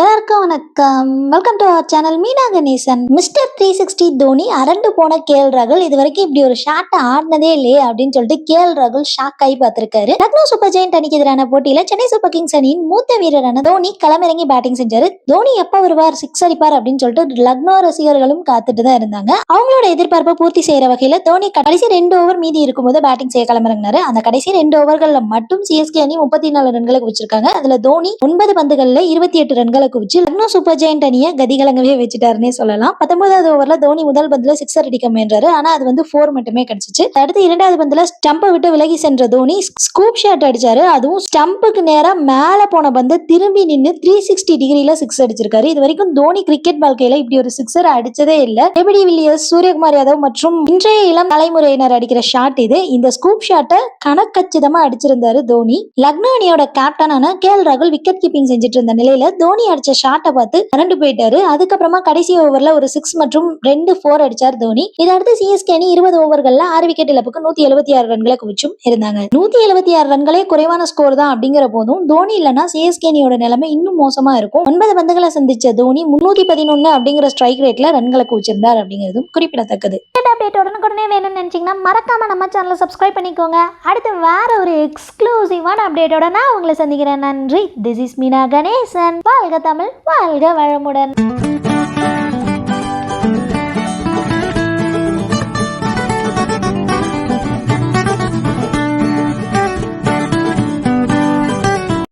Ya எல்லாருக்கும் வணக்கம். Welcome to our channel Meena Ganesan mister three sixty Dhoni அரண்டு போன கேல் ரகுல். இது வரைக்கும் இப்படி ஒரு ஷாட்டை ஆடினதே இல்லையே அப்படின்னு சொல்லிட்டு கேல் ரகுல் ஷாக் ஆகி பார்த்திருக்காரு. லக்னோ சூப்பர் ஜெயின்ட் அணிக்கு எதிரான போட்டியில சென்னை சூப்பர் கிங்ஸ் அணியின் மூத்த வீரரான தோனி களமிறங்கி பேட்டிங் செஞ்சாரு. தோனி எப்ப வருவார் சிக்ஸ் அடிப்பார் அப்படின்னு சொல்லிட்டு லக்னோ ரசிகர்களும் காத்துட்டு தான் இருந்தாங்க. அவங்களோட எதிர்பார்ப்பை பூர்த்தி செய்யற வகையில தோனி கடைசி ரெண்டு ஓவர் மீதி இருக்கும்போது பேட்டிங் செய்ய களமிறங்கினாரு. அந்த கடைசி ரெண்டு ஓவர்கள்ல மட்டும் சிஎஸ்கே அணி முப்பத்தி நாலு ரன்களுக்கு வச்சிருக்காங்க அதுல தோனி ஒன்பது பந்துகள்ல இருபத்தி எட்டு ரன்களை குவிச்சு லக்னோ சூப்பர் ஜெயண்ட் அணியை கதிகலங்கவே வச்சுட்டாருன்னே சொல்லலாம். பத்தொன்பதாவது ஓவர்ல தோனி முதல் பந்துல சிக்ஸர் அடிக்க முயன்றாரு. ஆனா அது வந்து ஃபோர் மட்டுமே கிடைச்சிச்சு. அடுத்து இரண்டாவது பந்துல ஸ்டம்பை விட்டு விலகி சென்ற தோனி ஸ்கூப் ஷாட் அடிச்சாரு. அதுவும் ஸ்டம்புக்கு நேரா மேல போன பந்து திரும்பி நின்று த்ரீ சிக்ஸ்டி டிகிரில சிக்ஸ் அடிச்சிருக்காரு. இது வரைக்கும் தோனி கிரிக்கெட் வாழ்க்கையில இப்படி ஒரு சிக்ஸர் அடிச்சதே இல்ல. எபிடி வில்லியர்ஸ் சூரியகுமார் யாதவ் மற்றும் இன்றைய இளம் தலைமுறையினர் அடிக்கிற ஷாட் இது. இந்த ஸ்கூப் ஷாட்டை கணக்கச்சிதமா அடிச்சிருந்தாரு தோனி. லக்னோ அணியோட கேப்டனான கே எல் ராகுல் விக்கெட் கீப்பிங் செஞ்சுட்டு இருந்த நிலையில தோனி அடிச்ச ஷாட்டை பார்த்து அரண்டு போயிட்டாரு. அதுக்கப்புறமா கடைசி ஓவர்ல ஒரு சிக்ஸ் மற்றும் ரெண்டு ஃபோர் அடிச்சார் தோனி. இதை அடுத்து சிஎஸ்கே அணி இருபது ஓவர்கள்ல ஆறு விக்கெட் இழப்புக்கு நூத்தி எழுபத்தி ஆறு ரன்களை குவிச்சும் இருந்தாங்க. நூத்தி எழுபத்தி ஆறு ரன்களே குறைவான ஸ்கோர் தான் அப்படிங்கிற போதும் தோனி இல்லைன்னா சிஎஸ்கே அணியோட நிலைமை இன்னும் மோசமா இருக்கும். ஒன்பது பந்துகளை சந்திச்ச தோனி முன்னூத்தி பதினொன்னு அப்படிங்கிற ஸ்ட்ரைக் ரேட்ல ரன்களை குவிச்சிருந்தார் அப்படிங்கிறதும் குறிப்பிடத்தக்கது. அப்டேட் உடனுக்குடனே வேணும்னு நினைச்சீங்கன்னா மறக்காம நம்ம சேனலை சப்ஸ்கிரைப் பண்ணிக்கோங்க. அடுத்து வேற ஒரு எக்ஸ்க்ளூசிவான அப்டேட்டோட நான் உங்களை சந்திக்கிறேன். நன்றி. This is Meena Ganesan. வாழ்க தமிழ். வாழ்க வளமுடன்.